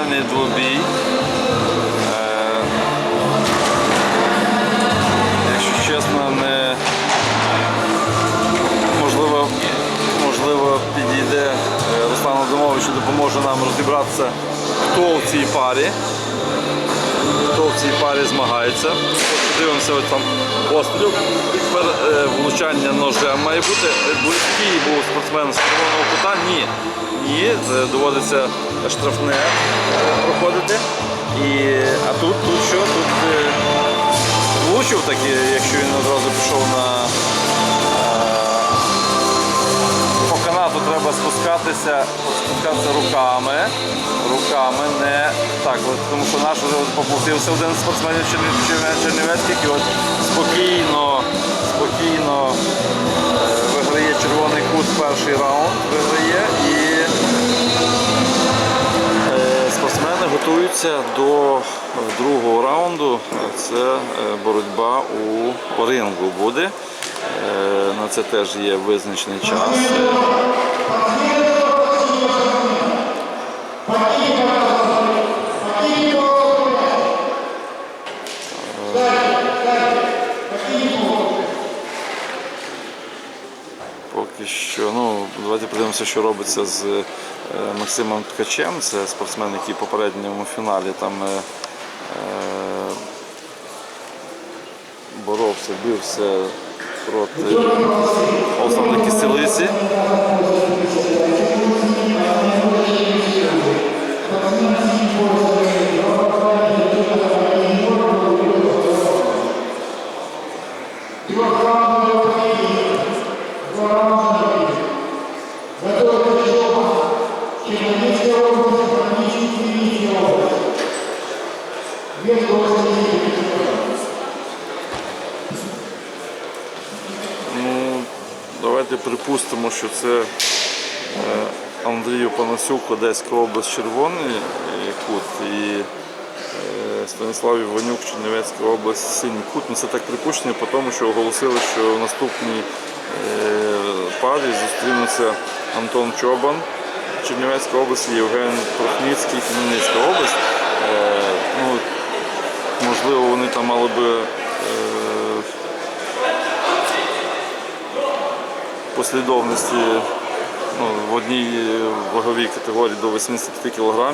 ідеальний двобій. Е, Якщо чесно, не можливо, можливо підійде е, Руслан Адамович і допоможе нам розібратися, хто в цій парі. В цій парі змагається. Дивимося ось там постріл. Тепер е, влучання ножем має бути. Близький був спортсмен з червоного кута. Ні. Ні, е, доводиться штрафне е, проходити. І, а тут, тут що? Тут влучив таки, якщо він одразу пішов на спускатися, спускатися руками. Руками не так, от, тому що наш вже попустився один спортсменів Чернів- Чернів- чернівецьких і от спокійно, спокійно е, виграє червоний кут перший раунд, виграє і е, спортсмени готуються до другого раунду. Це е, боротьба у рингу буде. Е, На це теж є визначений час. Поки що, ну, давайте подивимося, що робиться з е, Максимом Ткачем. Це спортсмен, який в попередньому фіналі там е, е, боровся, бився проти Олександра Киселиці. Ну, давайте припустимо, що це е, Андрій Панасюк, Одеська область, Червоний кут і е, Станіслав Іванюк, Чернівецька область, Синій кут. Ну, це так припущення, по тому, що оголосили, що в наступній е, парі зустрінуться Антон Чобан, Чернівецька область, Євген Прохніцький, Хмельницька область. Ну, можливо, вони там мали би. Послідовності ну, в одній ваговій категорії до 85 кг,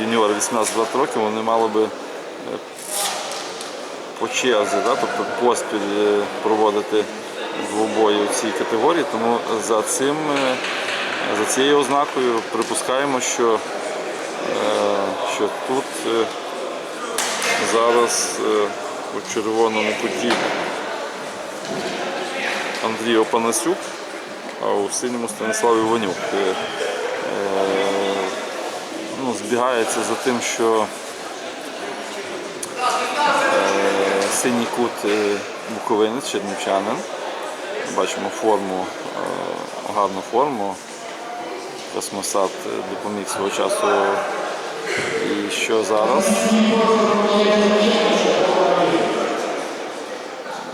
юніори 18-20 років, вони мали би е, по черзі, да, тобто поспіль е, проводити двобої у цій категорії. Тому за, цим, е, за цією ознакою припускаємо, що, що тут зараз у червоному куті Андрій Опанасюк, а у синьому Станіслав Іванюк. Е, е, ну, збігається за тим, що е, синій кут буковинець, чернівчанин. Бачимо форму, гарну форму. Космосад допоміг свого часу. І що зараз?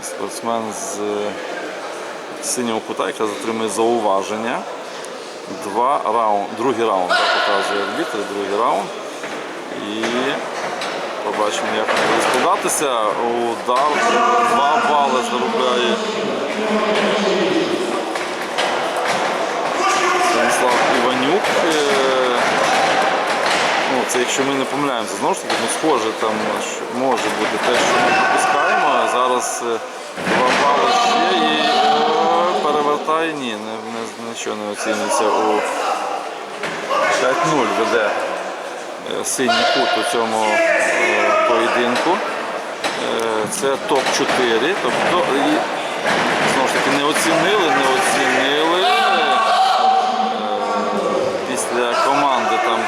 Спортсмен з синього кута, яка затримує зауваження. Два раунд, другий раунд так, показує арбітр, другий раунд. І побачимо, як буде складатися. Удар 2 бали заробляє Станіслав Іванюк. Е, Ну, це якщо ми не помиляємося, знову ж таки, ну, схоже, там може бути те, що ми пропускаємо, зараз е, два бали ще і е, ні, не, нічого не оцінюється у 5-0 веде е, синій кут у цьому е, поєдинку. Е, Це топ-4, тобто і, знову ж таки не оцінили, не оцінили. Після команди там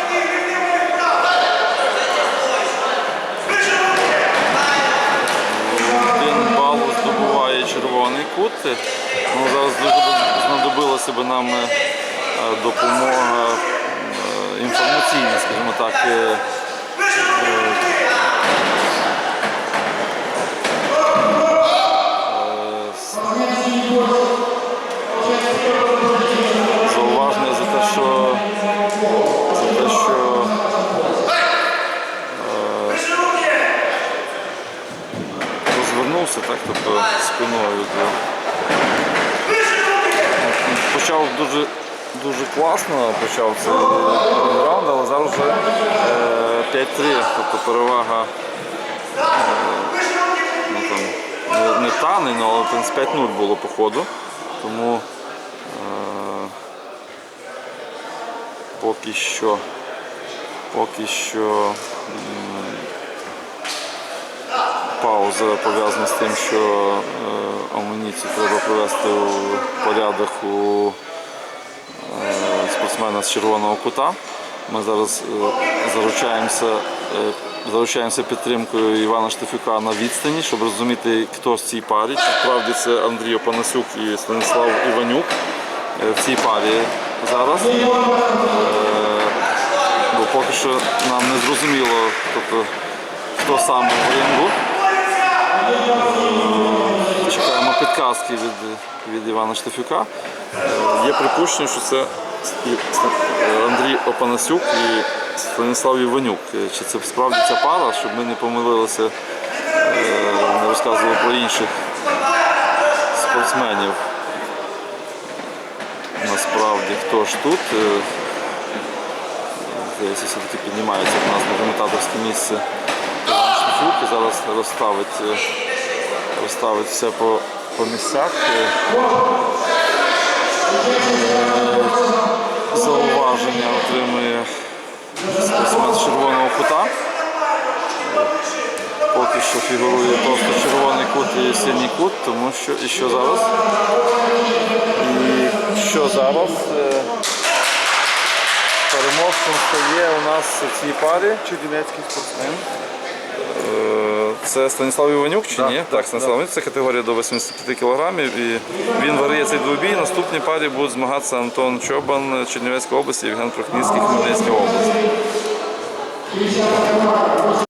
Один бал здобуває червоний кут. Ну, зараз дуже знадобилася б нам е, допомога е, інформаційна, скажімо так. Дуже, дуже класно почав цей раунд, але зараз вже е, 5-3, тобто перевага е, ну, там, не, не ну, але в принципі 5-0 було по ходу. Тому е, поки що поки що пауза пов'язана з тим, що е, амуніцію треба привести у порядок у е, спортсмена з червоного кута. Ми зараз е, заручаємося, е, заручаємося підтримкою Івана Штефюка на відстані, щоб розуміти, хто з цій парі. Справді це Андрій Опанасюк і Станіслав Іванюк е, в цій парі зараз. Бо поки що нам не зрозуміло, тобто, хто саме в рингу. Чекаємо підказки від, від Івана Штефюка. Є припущення, що це Андрій Опанасюк і Станіслав Іванюк. Е, Чи це справді ця пара, щоб ми не помилилися, е, не розказували про інших спортсменів. Насправді, хто ж тут? Е, Здається, все-таки піднімається в нас на коментаторське місце і зараз розставить, розставить все по, по місцях. Е, е, Зауваження отримує спортсмен з червоного кута. Поки що фігурує просто червоний кут і синій кут, тому що і що зараз? І що зараз? Е, Переможцем стає у нас в цій парі. Чернівецький спортсмен. Це Станіслав Іванюк чи ні? Так, Станіслав Іванюк, це категорія до 85 кілограмів. І він варіє цей двобій. Наступній парі будуть змагатися Антон Чобан, Чернівецька область, Євген Прохніцький, Хмельницька область.